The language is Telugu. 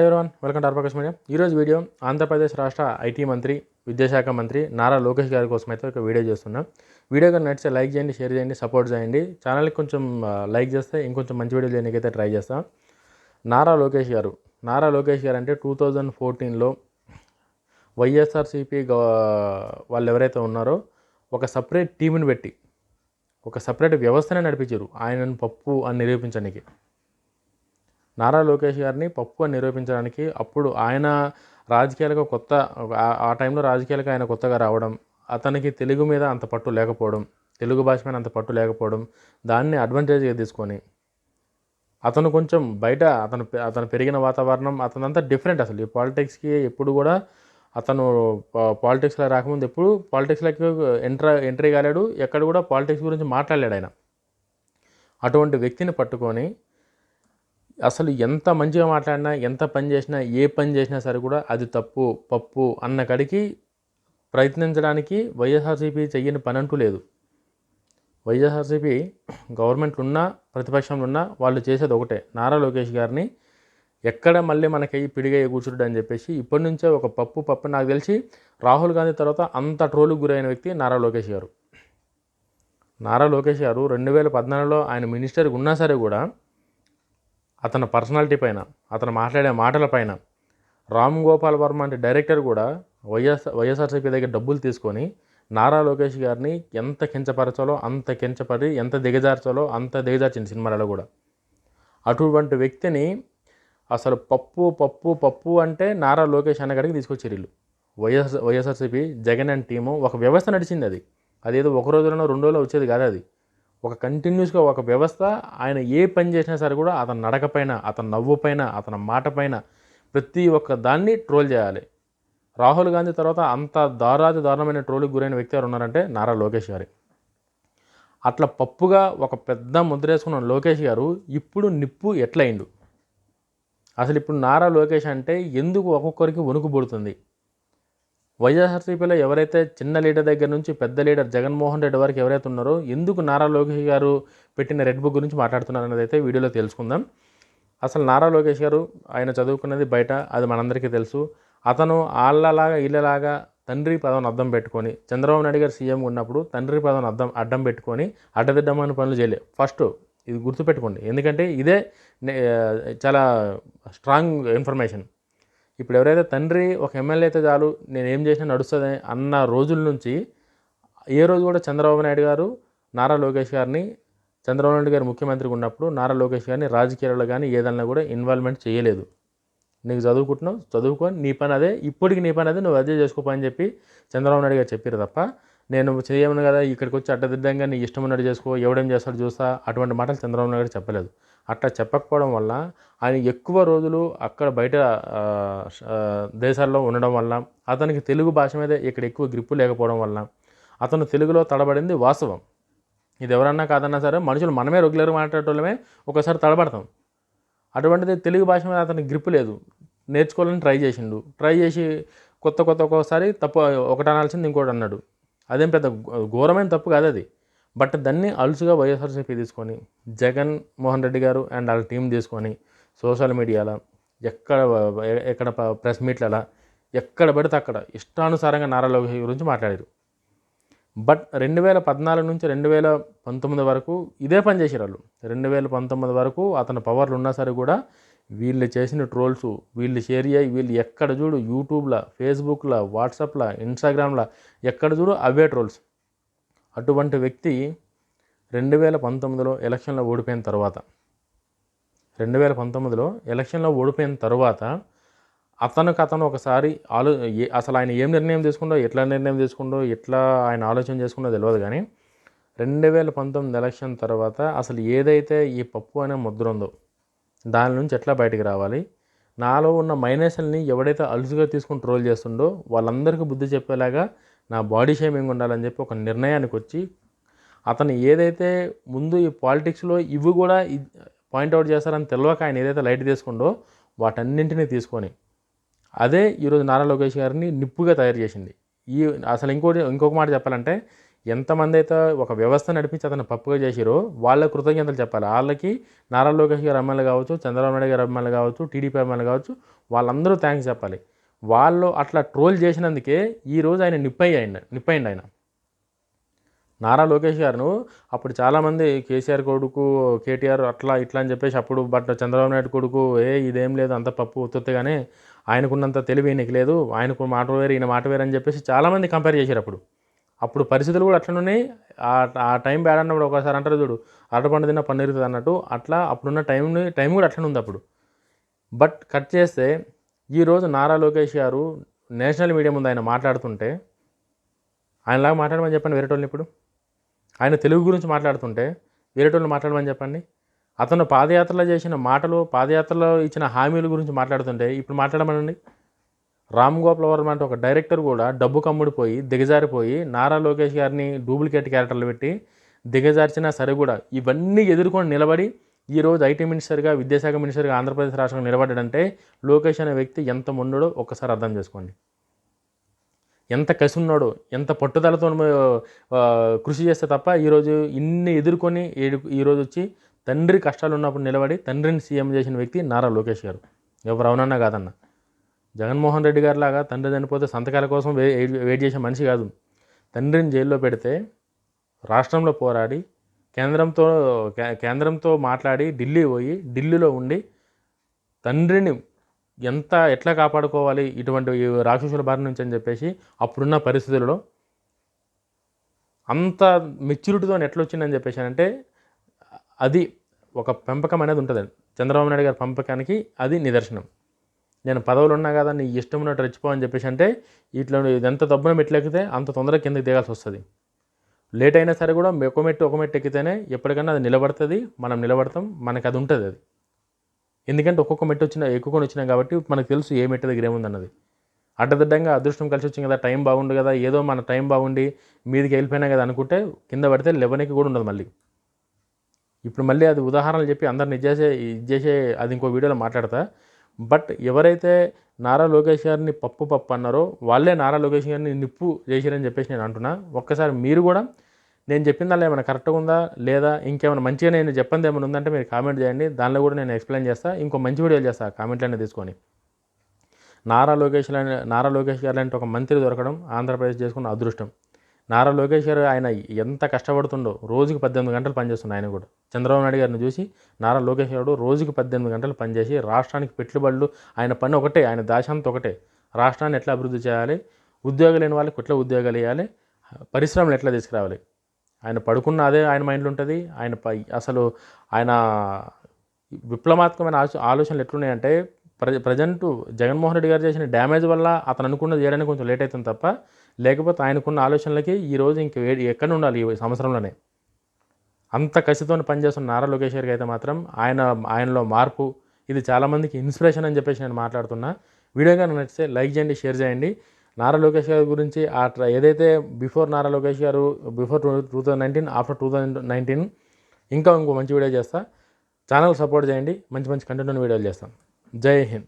హై ఎవరివన్ వెల్కమ్ టు అర్పకస్ మీడియా ఈరోజు వీడియో ఆంధ్రప్రదేశ్ రాష్ట్ర ఐటీ మంత్రి విద్యాశాఖ మంత్రి నారా లోకేష్ గారి కోసం అయితే ఒక వీడియో చేస్తున్నాం. వీడియో కానీ నచ్చితే లైక్ చేయండి షేర్ చేయండి సపోర్ట్ చేయండి. ఛానల్కి కొంచెం లైక్ చేస్తే ఇంకొంచెం మంచి వీడియో చేయడానికైతే ట్రై చేస్తాం. నారా లోకేష్ గారు నారా లోకేష్ గారు అంటే టూ థౌజండ్ ఫోర్టీన్లో వైఎస్ఆర్సీపీ వాళ్ళు ఎవరైతే ఉన్నారో ఒక సపరేట్ టీంని పెట్టి ఒక సపరేట్ వ్యవస్థనే నడిపించారు. ఆయనను పప్పు అని నిరూపించడానికి. నారా లోకేష్ గారిని పప్పు అని నిరూపించడానికి అప్పుడు ఆయన రాజకీయాలకు కొత్త ఆ- ఆ టైంలో రాజకీయాలకు ఆయన కొత్తగా రావడం అతనికి తెలుగు మీద అంత పట్టు లేకపోవడం తెలుగు భాష మీద అంత పట్టు లేకపోవడం దాన్ని అడ్వాంటేజ్గా తీసుకొని అతను కొంచెం బయట అతను అతను పెరిగిన వాతావరణం అతనంతా డిఫరెంట్ అసలు. ఈ పాలిటిక్స్కి ఎప్పుడు కూడా అతను పాలిటిక్స్లో రాకముందు ఎప్పుడు పాలిటిక్స్లోకి ఎంట్రా ఎంట్రీ కాలేడు. ఎక్కడ కూడా పాలిటిక్స్ గురించి మాట్లాడలేడు ఆయన. అటువంటి వ్యక్తిని పట్టుకొని అసలు ఎంత మంచిగా మాట్లాడినా ఎంత పని చేసినా ఏ పని చేసినా సరే కూడా అది తప్పు పప్పు అన్న కడికి ప్రయత్నించడానికి వైఎస్ఆర్సీపీ చెయ్యని పని అంటూ లేదు. వైఎస్ఆర్సీపీ గవర్నమెంట్లు ఉన్నా ప్రతిపక్షంలో ఉన్నా వాళ్ళు చేసేది ఒకటే. నారా లోకేష్ గారిని ఎక్కడ మళ్ళీ మనకి పిడిగా కూర్చుడు అని చెప్పేసి ఇప్పటి నుంచే ఒక పప్పు పప్పు నాకు తెలిసి రాహుల్ గాంధీ తర్వాత అంత ట్రోలుకు గురైన వ్యక్తి నారా లోకేష్ గారు. నారా లోకేష్ గారు రెండు వేల పద్నాలుగులో ఆయన మినిస్టర్గా ఉన్నా సరే కూడా అతని పర్సనాలిటీ పైన అతను మాట్లాడే మాటల పైన రామ్ గోపాల్ వర్మ అంటే డైరెక్టర్ కూడా వైఎస్ వైఎస్ఆర్సీపీ దగ్గర డబ్బులు తీసుకొని నారా లోకేష్ గారిని ఎంత కించపరచాలో అంత కించపడి ఎంత దిగజార్చాలో అంత దిగజార్చింది సినిమాలలో కూడా. అటువంటి వ్యక్తిని అసలు పప్పు పప్పు పప్పు అంటే నారా లోకేష్ అన్నగడికి తీసుకొచ్చారు వీళ్ళు. YS YSRCP Jagan and team ఒక వ్యవస్థ నడిచింది అది. అదేదో ఒక రోజులోనో రెండు రోజులో వచ్చేది కాదు అది. ఒక కంటిన్యూస్గా ఒక వ్యవస్థ ఆయన ఏ పని చేసినా సరే కూడా అతని నడకపైన అతని నవ్వు పైన అతని మాట పైన ప్రతి ఒక్క దాన్ని ట్రోల్ చేయాలి. రాహుల్ గాంధీ తర్వాత అంత దారాది దారుణమైన ట్రోల్కి గురైన వ్యక్తి ఎవరు ఉన్నారంటే నారా లోకేష్ గారి. అట్లా పప్పుగా ఒక పెద్ద ముద్ర వేసుకున్న లోకేష్ గారు ఇప్పుడు నిప్పు ఎట్లయిండు? అసలు ఇప్పుడు నారా లోకేష్ అంటే ఎందుకు ఒక్కొక్కరికి వణుకుపడుతుంది వైఎస్ఆర్సీపీలో ఎవరైతే చిన్న లీడర్ దగ్గర నుంచి పెద్ద లీడర్ జగన్మోహన్ రెడ్డి వరకు ఎవరైతే ఉన్నారో ఎందుకు నారా లోకేష్ గారు పెట్టిన రెడ్ బుక్ గురించి మాట్లాడుతున్నారు అనేది అయితే వీడియోలో తెలుసుకుందాం. అసలు నారా లోకేష్ గారు ఆయన చదువుకున్నది బయట అది మనందరికీ తెలుసు. అతను ఆళ్ళలాగా ఇళ్ళలాగా తండ్రి పదవిని అద్దం పెట్టుకొని చంద్రబాబు నాయుడు గారు సీఎం ఉన్నప్పుడు తండ్రి పదవిని అద్దం అడ్డం పెట్టుకొని అడ్డదిడ్డమైన పనులు చేయలేదు ఫస్ట్ ఇది గుర్తుపెట్టుకోండి. ఎందుకంటే ఇదే నే- చాలా స్ట్రాంగ్ ఇన్ఫర్మేషన్ ఇప్పుడు ఎవరైతే తండ్రి ఒక ఎమ్మెల్యే అయితే చాలు నేను ఏం చేసినా నడుస్తుంది అన్న రోజుల నుంచి ఏ రోజు కూడా చంద్రబాబు నాయుడు గారు నారా లోకేష్ గారిని చంద్రబాబు నాయుడు గారు ముఖ్యమంత్రిగా ఉన్నప్పుడు నారా లోకేష్ గారిని రాజకీయాల్లో కానీ ఏదన్నా కూడా ఇన్వాల్వ్మెంట్ చేయలేదు. నీకు చదువుకుంటున్నావు చదువుకొని నీ పని అదే ఇప్పటికి నీ పని అదే నువ్వు అదే చేసుకోపని అని చెప్పి చంద్రబాబు నాయుడు గారు చెప్పారు తప్ప నేను చేయమను కదా ఇక్కడికి వచ్చి అడ్డదిడ్డంగా నీ ఇష్టం ఉన్నట్టు చేసుకో ఎవడేం చేస్తాడు చూస్తా అటువంటి మాటలు చంద్రబాబు నాయుడు చెప్పలేదు. అట్లా చెప్పకపోవడం వల్ల ఆయన ఎక్కువ రోజులు అక్కడ బయట దేశాల్లో ఉండడం వల్ల అతనికి తెలుగు భాష మీద ఇక్కడ ఎక్కువ గ్రిప్పు లేకపోవడం వల్ల అతను తెలుగులో తడబడింది వాస్తవం. ఇది ఎవరన్నా కాదన్నా సరే మనుషులు మనమే రెగ్యులర్గా మాట్లాడేటోళ్ళమే ఒకసారి తడబడతాం. అటువంటిది తెలుగు భాష మీద అతనికి గ్రిప్ లేదు. నేర్చుకోవాలని ట్రై చేసిండు. ట్రై చేసి కొత్త కొత్త ఒక్కొక్కసారి తప్పు ఒకటి అనాల్సింది ఇంకోటి అన్నాడు. అదేం పెద్ద ఘోరమైన తప్పు కాదు అది. బట్ దాన్ని అలుసుగా వైఎస్ఆర్సీపీ తీసుకొని జగన్ మోహన్ రెడ్డి గారు అండ్ వాళ్ళ టీం తీసుకొని సోషల్ మీడియాలో ఎక్కడ ఎక్కడ ప్రెస్ మీట్లలో ఎక్కడ పడితే అక్కడ ఇష్టానుసారంగా నారా లోకేష్ గురించి మాట్లాడారు. బట్ రెండు వేల పద్నాలుగు నుంచి రెండు వేల పంతొమ్మిది వరకు ఇదే పని చేశారు వాళ్ళు రెండు వేల పంతొమ్మిది వరకు అతని పవర్లు ఉన్నా సరే కూడా వీళ్ళు చేసిన ట్రోల్స్ వీళ్ళు షేర్ అయ్యి వీళ్ళు ఎక్కడ చూడు యూట్యూబ్లో ఫేస్బుక్లో వాట్సాప్లో ఇన్స్టాగ్రామ్లో ఎక్కడ చూడు అవే ట్రోల్స్. అటువంటి వ్యక్తి రెండు వేల పంతొమ్మిదిలో ఎలక్షన్లో ఓడిపోయిన తర్వాత రెండు వేల పంతొమ్మిదిలో ఎలక్షన్లో ఓడిపోయిన తర్వాత అతనికి అతను ఒకసారి ఆలో అసలు ఆయన ఏం నిర్ణయం తీసుకుండో ఎట్లా నిర్ణయం తీసుకుండో ఎట్లా ఆయన ఆలోచన చేసుకుండో తెలియదు కానీ రెండు వేల పంతొమ్మిది ఎలక్షన్ తర్వాత అసలు ఏదైతే ఈ పప్పు అనే ముద్ర ఉందో దాని నుంచి ఎట్లా బయటికి రావాలి? నాలో ఉన్న మైనస్ని ఎవడైతే అలుసుగా తీసుకుని ట్రోల్ చేస్తుండో వాళ్ళందరికీ బుద్ధి చెప్పేలాగా నా బాడీ షేమింగ్ ఉండాలని చెప్పి ఒక నిర్ణయానికి వచ్చి అతను ఏదైతే ముందు ఈ పాలిటిక్స్లో ఇవి కూడా పాయింట్అవుట్ చేస్తారని తెలియక ఆయన ఏదైతే లైట్ తీసుకుండో వాటన్నింటినీ తీసుకొని అదే ఈరోజు నారా లోకేష్ గారిని నిప్పుగా తయారు చేసింది. ఈ అసలు ఇంకోటి ఇంకొక మాట చెప్పాలంటే ఎంతమంది అయితే ఒక వ్యవస్థ నడిపించి అతను పప్పుగా చేసిరో వాళ్ళ కృతజ్ఞతలు చెప్పాలి. వాళ్ళకి నారా లోకేష్ గారు ఎమ్మెల్యే కావచ్చు చంద్రబాబు నాయుడు గారు ఎమ్మెల్యే కావచ్చు టీడీపీ ఎమ్మెల్యే కావచ్చు వాళ్ళందరూ థ్యాంక్స్ చెప్పాలి. వాళ్ళు అట్లా ట్రోల్ చేసినందుకే ఈరోజు ఆయన నిప్పై ఆయన నిప్పయిండి ఆయన. నారా లోకేష్ గారును అప్పుడు చాలామంది కేసీఆర్ కొడుకు కేటీఆర్ అట్లా ఇట్లా అని చెప్పేసి అప్పుడు బట్ చంద్రబాబు నాయుడు కొడుకు ఏ ఇదేం లేదు అంత పప్పు ఒత్తుగానే ఆయనకున్నంత తెలివి ఈయనకి లేదు ఆయనకు మాట వేరు ఈయన మాట వేరు అని చెప్పేసి చాలామంది కంపేర్ చేశారు అప్పుడు. అప్పుడు పరిస్థితులు కూడా అట్లనే ఆ టైం బ్యాడ్ అన్నప్పుడు ఒకసారి అంటారు చూడు అరటిపండు తిన్న పన్నీరుతుంది అన్నట్టు అట్లా అప్పుడున్న టైం టైం కూడా అట్లనే ఉంది అప్పుడు. బట్ కట్ చేస్తే ఈరోజు నారా లోకేష్ గారు నేషనల్ మీడియా ముందు ఆయన మాట్లాడుతుంటే ఆయనలాగా మాట్లాడమని చెప్పండి వేరేటోళ్ళని ఇప్పుడు? ఆయన తెలుగు గురించి మాట్లాడుతుంటే వేరేటోళ్ళని మాట్లాడమని చెప్పండి? అతను పాదయాత్రలో చేసిన మాటలు పాదయాత్రలో ఇచ్చిన హామీల గురించి మాట్లాడుతుంటే ఇప్పుడు మాట్లాడమనండి. రామ్ గోపాల్ వర్మ అంటే ఒక డైరెక్టర్ కూడా డబ్బు కమ్ముడిపోయి దిగజారిపోయి నారా లోకేష్ గారిని డూప్లికేట్ క్యారెక్టర్లు పెట్టి దిగజార్చినా సరే కూడా ఇవన్నీ ఎదుర్కొని నిలబడి ఈరోజు ఐటీ మినిస్టర్గా విద్యాశాఖ మినిస్టర్గా ఆంధ్రప్రదేశ్ రాష్ట్రంలో నిలబడ్డాడంటే లోకేష్ అనే వ్యక్తి ఎంత మొండుడో ఒక్కసారి అర్థం చేసుకోండి. ఎంత కసి ఉన్నాడో ఎంత పట్టుదలతో కృషి చేస్తే తప్ప ఈరోజు ఇన్ని ఎదుర్కొని ఈరోజు వచ్చి తండ్రి కష్టాలు ఉన్నప్పుడు నిలబడి తండ్రిని సీఎం చేసిన వ్యక్తి నారా లోకేష్ గారు. ఎవరు అవునన్నా కాదన్నా. జగన్మోహన్ రెడ్డి గారి లాగా తండ్రి చనిపోతే సంతకాల కోసం వెయిట్ చేసే మనిషి కాదు. తండ్రిని జైల్లో పెడితే రాష్ట్రంలో పోరాడి కేంద్రంతో కే- కేంద్రంతో మాట్లాడి ఢిల్లీ పోయి ఢిల్లీలో ఉండి తండ్రిని ఎంత ఎట్లా కాపాడుకోవాలి ఇటువంటి రాక్షసుల బారి నుంచి అని చెప్పేసి అప్పుడున్న పరిస్థితుల్లో అంత మెచ్యూరిటీతో ఎట్లా వచ్చిందని చెప్పేసి అంటే అది ఒక పెంపకం అనేది ఉంటుంది చంద్రబాబు నాయుడు గారి పెంపకానికి అది నిదర్శనం. నేను పదవులు ఉన్నా కదా నీ ఇష్టం ఉన్నట్టు రెచ్చిపో అని చెప్పేసి అంటే ఇట్లా ఇది ఎంత దబ్బున మెట్లెక్కితే అంత తొందరగా కిందకి దిగాల్సి వస్తుంది. లేట్ అయినా సరే కూడా ఒక మెట్టు ఒక మెట్టు ఎక్కితేనే ఎప్పటికైనా అది నిలబడుతుంది మనం నిలబడతాం మనకి అది ఉంటుంది అది. ఎందుకంటే ఒక్కొక్క మెట్టు వచ్చిన ఎక్కుకొని వచ్చినాం కాబట్టి మనకు తెలుసు ఏ మెట్టు దగ్గర ఏముందన్నది. అడ్డదిడ్డంగా అదృష్టం కలిసి వచ్చింది కదా టైం బాగుండు కదా ఏదో మన టైం బాగుండి మీదికి వెళ్ళిపోయినా కదా అనుకుంటే కింద పడితే లెవెన్కి కూడా ఉండదు మళ్ళీ. ఇప్పుడు మళ్ళీ అది ఉదాహరణలు చెప్పి అందరిని ఇచ్చేసే ఇచ్చేసే అది ఇంకో వీడియోలో మాట్లాడతా. బట్ ఎవరైతే నారా లోకేష్ గారిని పప్పు పప్పు అన్నారో వాళ్ళే నారా లోకేష్ గారిని నిప్పు చేశారని చెప్పేసి నేను అంటున్నా. ఒక్కసారి మీరు కూడా నేను చెప్పిందల్లా ఏమైనా కరెక్ట్గా ఉందా? లేదా ఇంకేమైనా మంచిగా నేను చెప్పింది ఏమైనా ఉందంటే మీరు కామెంట్ చేయండి. దానిలో కూడా నేను ఎక్స్ప్లెయిన్ చేస్తా. ఇంకో మంచి వీడియోలు చేస్తా. కామెంట్లన్నీ తీసుకొని. నారా లోకేష్ నారా లోకేష్ గారు లాంటి ఒక మంత్రి దొరకడం ఆంధ్రప్రదేశ్ చేసుకున్న అదృష్టం. నారా లోకేష్ గారు ఆయన ఎంత కష్టపడుతుండో రోజుకి పద్దెనిమిది గంటలు పనిచేస్తుండే ఆయన కూడా. చంద్రబాబు నాయుడు గారిని చూసి నారా లోకేష్ గారు రోజుకి పద్దెనిమిది గంటలు పనిచేసి రాష్ట్రానికి పెట్టుబడులు ఆయన పని ఒకటే ఆయన దాశాంత ఒకటే. రాష్ట్రాన్ని ఎట్లా అభివృద్ధి చేయాలి? ఉద్యోగాలు లేని వాళ్ళకి ఎట్లా ఉద్యోగాలు ఇవ్వాలి? పరిశ్రమలు ఎట్లా తీసుకురావాలి? ఆయన పడుకున్న అదే ఆయన మైండ్లో ఉంటుంది. ఆయన అసలు ఆయన విప్లవాత్మకమైన ఆలోచనలు ఎట్లున్నాయంటే ప్ర ప్రజెంట్ జగన్మోహన్ రెడ్డి గారు చేసిన డ్యామేజ్ వల్ల అతను అనుకున్నది చేయడానికి కొంచెం లేట్ అవుతుంది తప్ప లేకపోతే ఆయనకున్న ఆలోచనలకి ఈరోజు ఇంక ఎక్కడ ఉండాలి ఈ సంవత్సరంలోనే. అంత కసితో పనిచేస్తున్న నారా లోకేష్ గారికి అయితే మాత్రం ఆయన ఆయనలో మార్పు ఇది చాలామందికి ఇన్స్పిరేషన్ అని చెప్పేసి నేను మాట్లాడుతున్నా. వీడియో కానీ నచ్చితే లైక్ చేయండి షేర్ చేయండి. నారా లోకేష్ గారి గురించి ఆ ఏదైతే బిఫోర్ నారా లోకేష్ గారు before two two thousand nineteen after two thousand nineteen ఇంకా ఇంకో మంచి వీడియో చేస్తా. ఛానల్ సపోర్ట్ చేయండి. మంచి మంచి కంటెంట్ ఉన్న వీడియోలు చేస్తాం. জয় হিন্দ